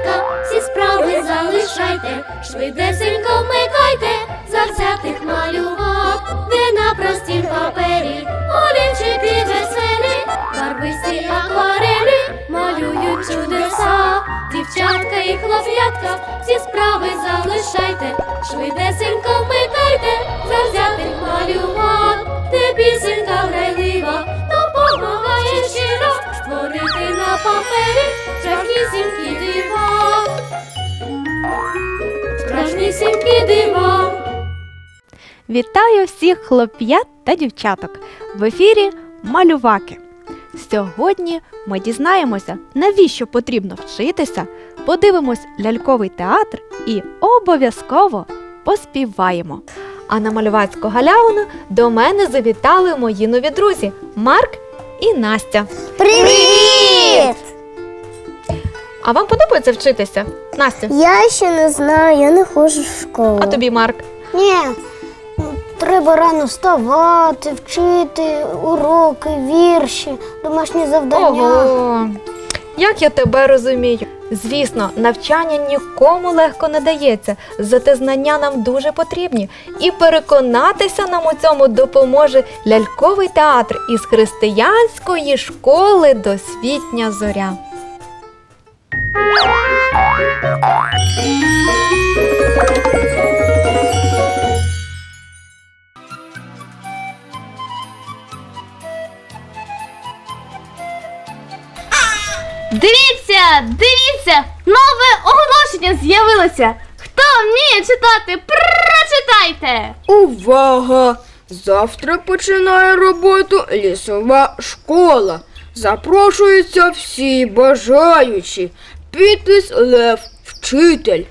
хлоп'ятка, всі справи залишайте, швидесенько вмикайте, завзятих малював, де на простім папері, олівчики веселі, барвисті акварелі малюють чудеса. Дівчатка і хлоп'ятка, всі справи залишайте, швидесенько вмикайте, завзятих малював, де пісенька папері страшнісінькі дива. Страшнісінькі дива. Вітаю всіх хлоп'ят та дівчаток в ефірі Малюваки. Сьогодні ми дізнаємося, навіщо потрібно вчитися, подивимось ляльковий театр і обов'язково поспіваємо. А на малювацьку галявину до мене завітали мої нові друзі Марк і Настя. Привіт! А вам подобається вчитися? Настя, Я ще не знаю, я не ходжу в школу. а тобі Марк? Ні. Треба рано вставати, вчити уроки, вірші, домашні завдання. Ого, як я тебе розумію. Звісно, навчання нікому легко не дається, зате знання нам дуже потрібні. І переконатися нам у цьому допоможе ляльковий театр із християнської школи Досвітня зоря. Дивіться, дивіться! Нове оголошення з'явилося! Хто вміє читати, прочитайте! Увага! Завтра починає роботу лісова школа. Запрошуються всі бажаючі. Підпис Лев, вчитель.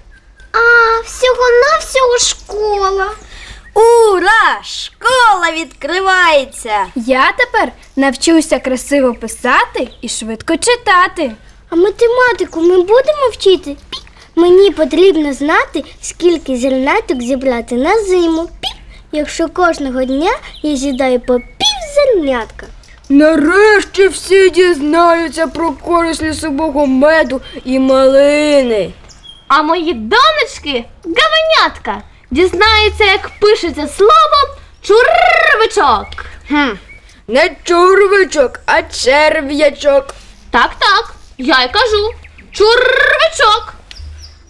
А, всього-навсього школа. Ура! Школа відкривається! Я тепер навчуся красиво писати і швидко читати. А математику ми будемо вчити? Мені потрібно знати, скільки зерняток зібрати на зиму. Якщо кожного дня я з'їдаю по пів зернятка. Нарешті всі дізнаються про користь лісового меду і малини. А мої донечки, гавенятка, дізнаються, як пишеться слово чурвичок. Хм, не чурвичок, а черв'ячок. Так, так, я й кажу. Чурвичок.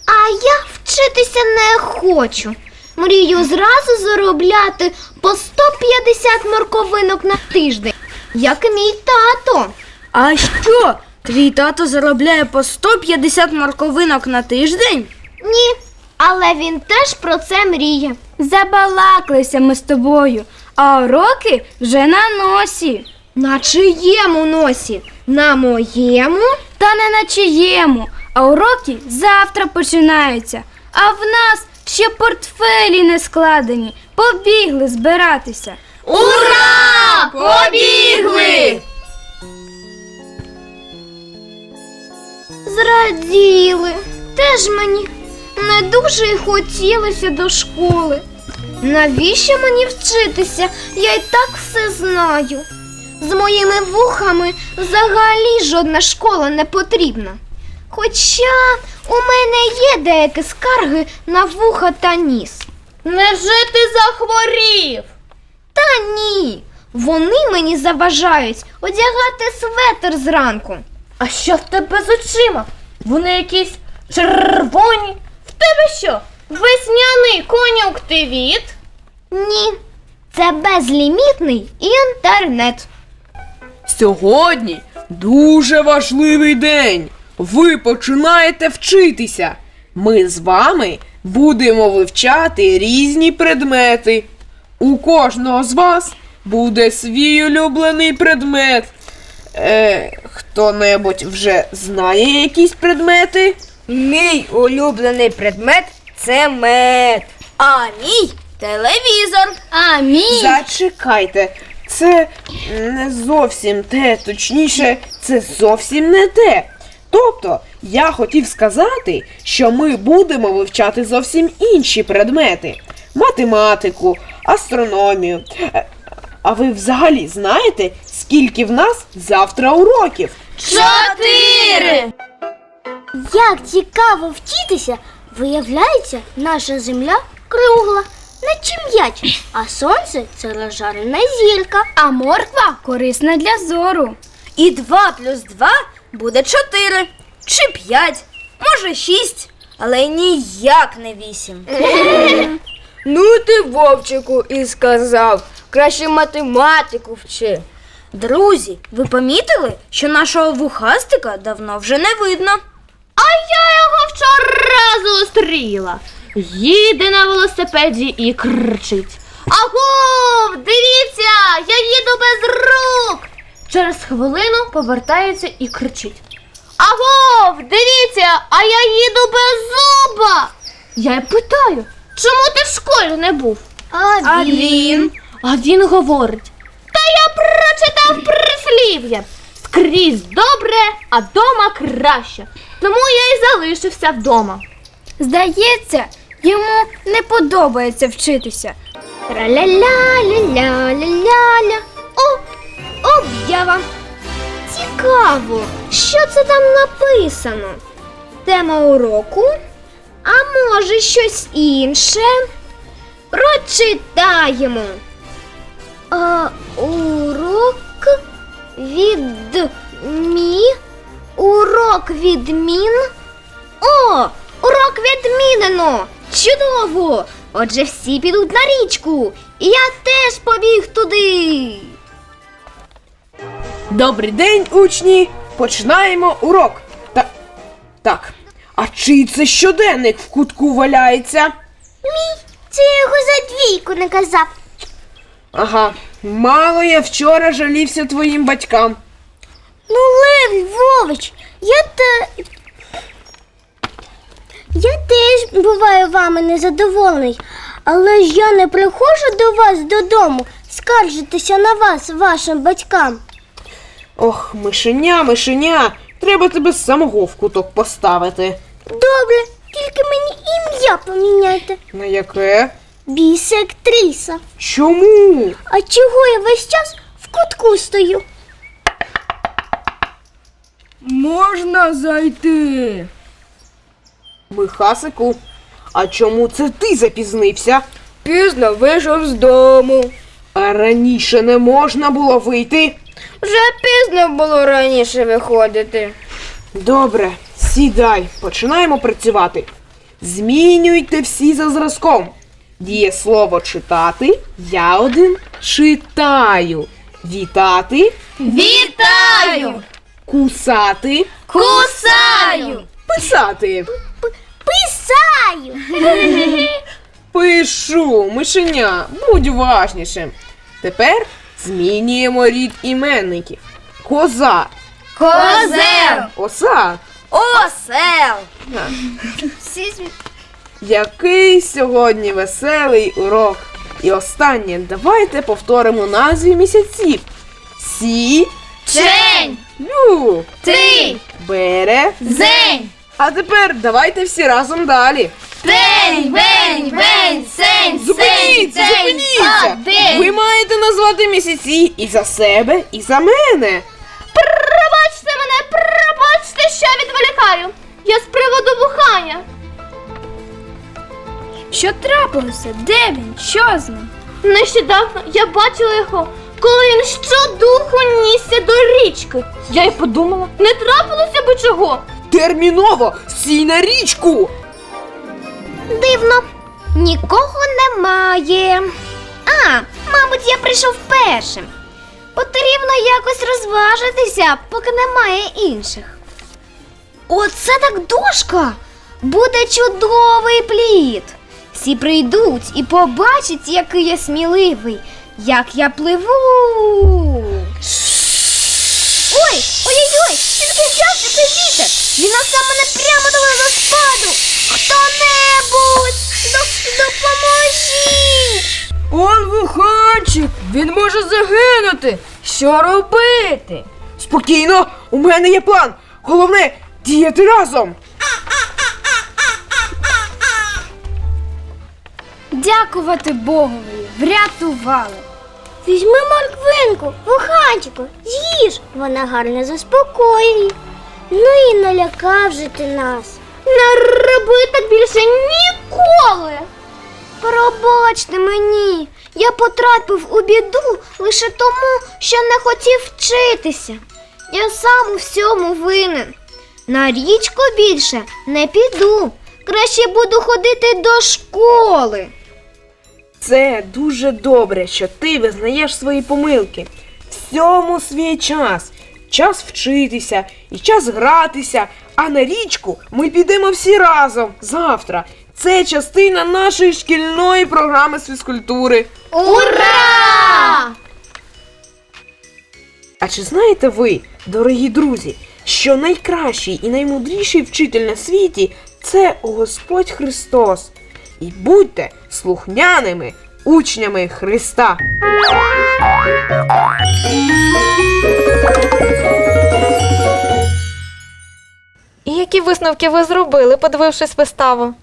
А я вчитися не хочу. Мрію зразу заробляти по 150 морковинок на тиждень, як і мій тато. А що? Твій тато заробляє по 150 морковинок на тиждень? Ні, але він теж про це мріє. Забалаклися ми з тобою, а уроки вже на носі. На чиєму носі? На моєму? Та не на чиєму, а уроки завтра починаються. А в нас ще портфелі не складені. Побігли збиратися. Ура! Побігли! Зраділи. Теж мені не дуже й хотілося до школи. Навіщо мені вчитися? Я й так все знаю. З моїми вухами взагалі жодна школа не потрібна. Хоча у мене є деякі скарги на вуха та ніс. Невже ти захворів? Та ні. Вони мені заважають одягати светр зранку. А що в тебе з очима? Вони якісь червоні. Тебе що? Весняний конюктивіт? Ні, це безлімітний інтернет. Сьогодні дуже важливий день. Ви починаєте вчитися. Ми з вами будемо вивчати різні предмети. У кожного з вас буде свій улюблений предмет. Е, хто-небудь вже знає якісь предмети? Мій улюблений предмет це мед. А мій телевізор. А мій Зачекайте, це не зовсім те, точніше, це зовсім не те. Тобто, я хотів сказати, що ми будемо вивчати зовсім інші предмети: математику, астрономію. Е, А ви взагалі знаєте, скільки в нас завтра уроків? Чотири! Як цікаво вчитися, виявляється, наша земля кругла, наче м'яч, а сонце це розжарена зірка. А морква корисна для зору. І 2 плюс 2 буде 4. Чи 5, може 6, але ніяк не 8. Ну ти, Вовчику, і сказав. Краще математику вчи. Друзі, ви помітили, що нашого вухастика давно вже не видно? А я його вчора зустріла. Їде на велосипеді і кричить. Агов, дивіться, я їду без рук. Через хвилину повертається і кричить. Агов, дивіться, а я їду без зуба. Я й питаю, чому ти в школі не був? А він? А він говорить: Та я прочитав прислів'я. Скрізь добре, а дома краще. Тому я й залишився вдома. Здається, йому не подобається вчитися. Тра-ля-ля-ля-ля-ля-ля. О, об'ява. Цікаво, що це там написано? Тема уроку? А може щось інше? Прочитаємо. А, урок відмі. Урок відмін. О, урок відмінено! Чудово! Отже, всі підуть на річку. І я теж побіг туди. Добрий день, учні! Починаємо урок. Та... Так. А чий це щоденник в кутку валяється? Мій Це я його за двійку наказав. Ага, мало я вчора жалівся твоїм батькам. Ну, Лев Львович, я те. Я теж буваю вами незадоволений, але ж я не приходжу до вас додому скаржитися на вас, вашим батькам. Ох, мишеня, мишеня, треба тебе самого в куток поставити. Добре, тільки мені ім'я поміняйте. На яке? Бісектриса. Чому? А чого я весь час в кутку стою? Можна зайти. Михасику, а чому це ти запізнився? Пізно вийшов з дому. А раніше не можна було вийти. Вже пізно було раніше виходити. Добре, сідай, починаємо працювати. Змінюйте всі за зразком. Дієслово читати. Я один читаю. Вітати. Вітаю! Кусати. Кусаю! Писати. Писаю. Пишу, мишеня, будь уважнішим. Тепер змінюємо рід іменників. Коза. Козел! Оса. Осел. Який сьогодні веселий урок. І останнє, давайте повторимо назви місяців. Сі, Чень! лю, Ти! бере. Зень! А тепер давайте всі разом далі. День! Бень! Бень! Сень! Зупиніться, зупиніться! Ви маєте назвати місяці і за себе, і за мене. Пробачте мене, пробачте, що я відволікаю. Я з приводу бухання. Що трапилося? Де він? Що з ним? Нещодавно я бачила його, коли він щодуху нісся до річки. Я й подумала, не трапилося би чого. Терміново сій на річку. Дивно, нікого немає. А, мабуть, я прийшов першим. Потрібно якось розважитися, поки немає інших. Оце так дошка! Буде чудовий плід. Всі прийдуть і побачать, який я сміливий, як я пливу. Ой, ой-ой-ой, тільки взявся цей вітер. Він несе мене прямо до водоспаду. Хто-небудь, доп- допоможіть! Он вуханчик, він може загинути. Що робити? Спокійно, у мене є план. Головне діяти разом. Дякувати Богові! Врятували! Візьми морквинку, вуханчику, з'їж, вона гарно заспокоює. Ну і налякав же ти нас. Не роби так більше ніколи. Пробачте мені, я потрапив у біду лише тому, що не хотів вчитися. Я сам у всьому винен. На річку більше не піду. Краще буду ходити до школи. Це дуже добре, що ти визнаєш свої помилки. Всьому свій час. Час вчитися і час гратися. А на річку ми підемо всі разом завтра. Це частина нашої шкільної програми з фізкультури. Ура! А чи знаєте ви, дорогі друзі, що найкращий і наймудріший вчитель на світі це Господь Христос? І будьте слухняними учнями Христа. І які висновки ви зробили, подивившись виставу?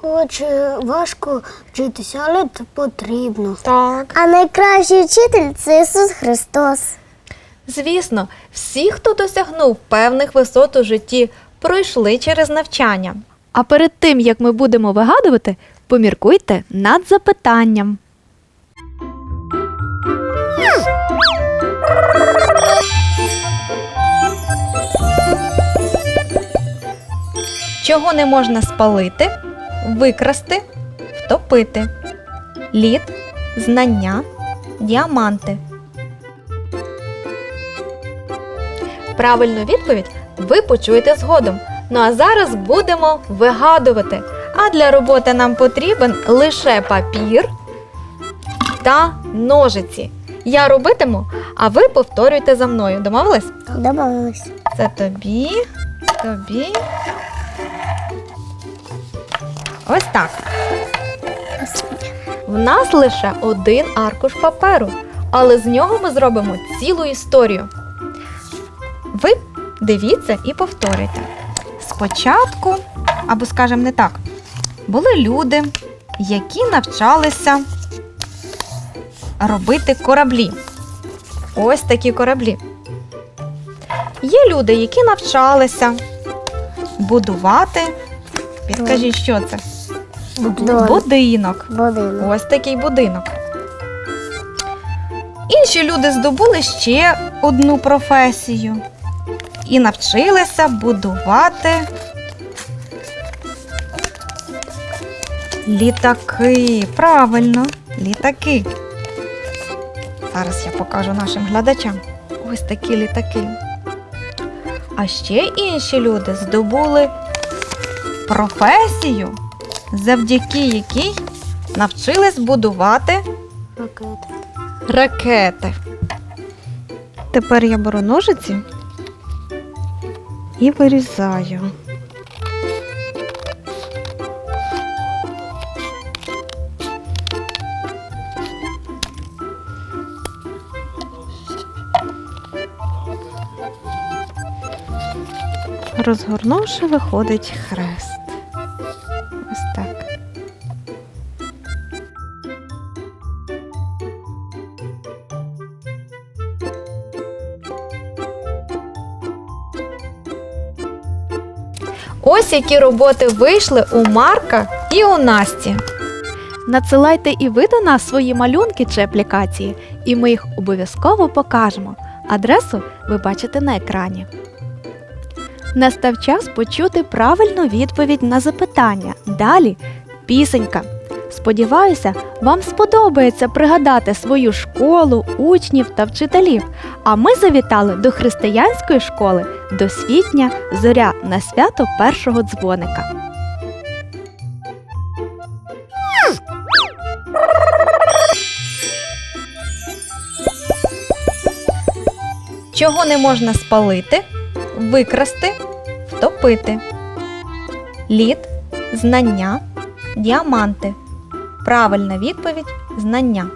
Хоч важко вчитися, але це потрібно. Так. А найкращий вчитель це Ісус Христос. Звісно, всі, хто досягнув певних висот у житті, пройшли через навчання. А перед тим, як ми будемо вигадувати, поміркуйте над запитанням. Чого не можна спалити, викрасти, втопити? Лід, знання, діаманти. Правильну відповідь ви почуєте згодом. Ну а зараз будемо вигадувати. А для роботи нам потрібен лише папір та ножиці. Я робитиму, а ви повторюйте за мною. Домовились? Домовились. Це тобі, тобі. Ось так. В нас лише один аркуш паперу, але з нього ми зробимо цілу історію. Ви дивіться і повторюйте. Спочатку, або скажімо не так, були люди, які навчалися робити кораблі. Ось такі кораблі. Є люди, які навчалися будувати. Підкажіть, що це? Будинок. Ось такий будинок. Інші люди здобули ще одну професію і навчилися будувати літаки. Правильно, літаки. Зараз я покажу нашим глядачам. Ось такі літаки. А ще інші люди здобули професію, завдяки якій навчились будувати ракети. Тепер я беру ножиці і вирізаю. Розгорнувши, виходить хрест. Ось які роботи вийшли у Марка і у Насті. Надсилайте і ви до нас свої малюнки чи аплікації, і ми їх обов'язково покажемо. Адресу ви бачите на екрані. Настав час почути правильну відповідь на запитання. Далі пісенька. Сподіваюся, вам сподобається пригадати свою школу, учнів та вчителів. А ми завітали до християнської школи досвітня зоря на свято першого дзвоника. Чого не можна спалити, викрасти, втопити. Лід, знання, діаманти. Правильна відповідь знання.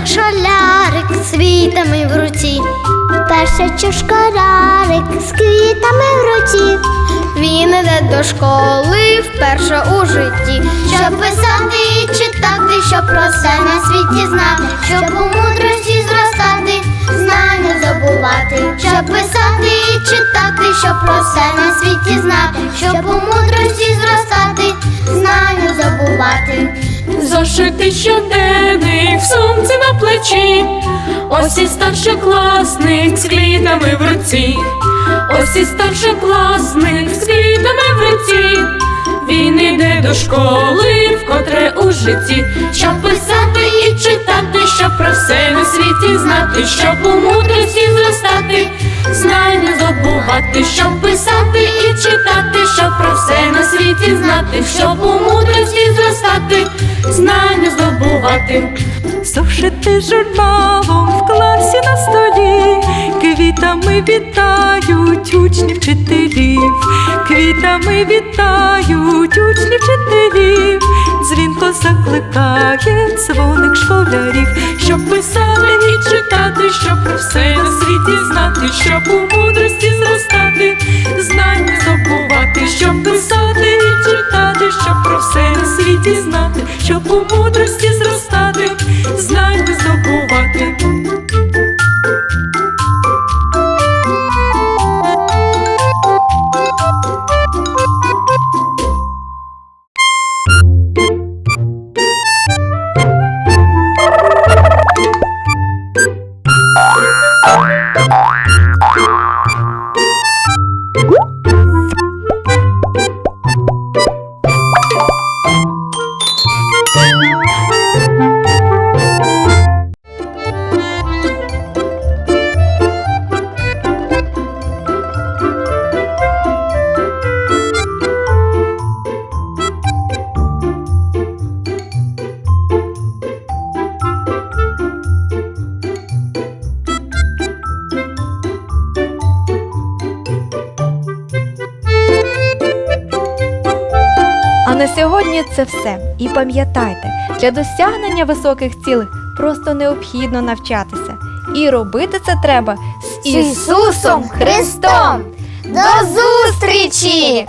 Першачок шалярик з квітами в руці. Першачок шкарарик з квітами в руці. Він іде до школи вперше у житті, щоб писати і читати, щоб про все на світі знати, щоб у мудрості зростати, знання здобувати, щоб писати і читати, щоб про все на світі знати, щоб у мудрості зростати, знання забувати, зашити щоденник сумці на плечі, ось і старшокласник з квітами в руці, ось і старшокласник з квітами в руці. Він іде до школи, вкотре у житті, щоб писати і читати, щоб про все на світі знати, щоб у мудрості зростати, знання здобувати, щоб писати і читати, щоб про все на світі знати, щоб у мудрості зростати, знання здобувати. Зошити журналом в класі на столі, квітами вітають учні вчителів, квітами вітають учні вчителів, дзвінко закликає дзвоник школярів, Щоб писати і читати, щоб про все на світі знати, щоб у мудрості зростати, знання здобувати, щоб писати і читати, щоб про все на світі знати, щоб у мудрості зростати, знання здобувати. А сьогодні це все. І пам'ятайте, для досягнення високих цілей просто необхідно навчатися. І робити це треба з Ісусом Христом! До зустрічі!